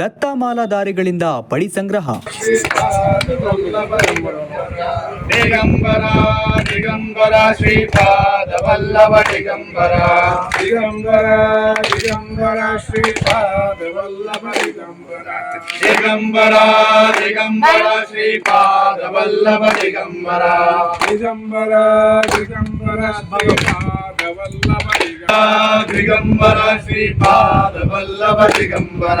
ದತ್ತ ದಾರಿಗಳಿಂದ ಪಡಿ ಸಂಗ್ರಹ ದಿಗಂಬರ ದಿಗಂಬರ ಶ್ರೀಪಾದ ವಲ್ಲಭ ದಿಗಂಬರ ದಿಗಂಬರ ದಿಗಂಬರ ಶ್ರೀಪಾದ ವಲ್ಲಭ ದಿಗಂಬರ ದಿಗಂಬರ ದಿಗಂಬರ ಶ್ರೀಪಾದ ವಲ್ಲಭ ದಿಗಂಬರ ದಿಗಂಬರ ದಿಗಂಬರ ಶ್ರೀಪಾದ ವಲ್ಲಭ ದಿಗಂಬರ ದಿಗಂಬರ ಶ್ರೀಪಾದ ವಲ್ಲಭ ದಿಗಂಬರ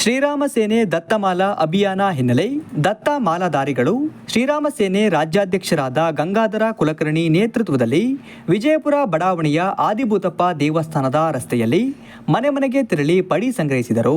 ಶ್ರೀರಾಮ ಸೇನೆ ದತ್ತಮಾಲಾ ಅಭಿಯಾನ ಹಿನ್ನೆಲೆ ದತ್ತ ಮಾಲಾಧಾರಿಗಳು ಶ್ರೀರಾಮ ಸೇನೆ ರಾಜ್ಯಾಧ್ಯಕ್ಷರಾದ ಗಂಗಾಧರ ಕುಲಕರ್ಣಿ ನೇತೃತ್ವದಲ್ಲಿ ವಿಜಯಪುರ ಬಡಾವಣೆಯ ಆದಿಭೂತಪ್ಪ ದೇವಸ್ಥಾನದ ರಸ್ತೆಯಲ್ಲಿ ಮನೆ ಮನೆಗೆ ತೆರಳಿ ಪಡಿ ಸಂಗ್ರಹಿಸಿದರು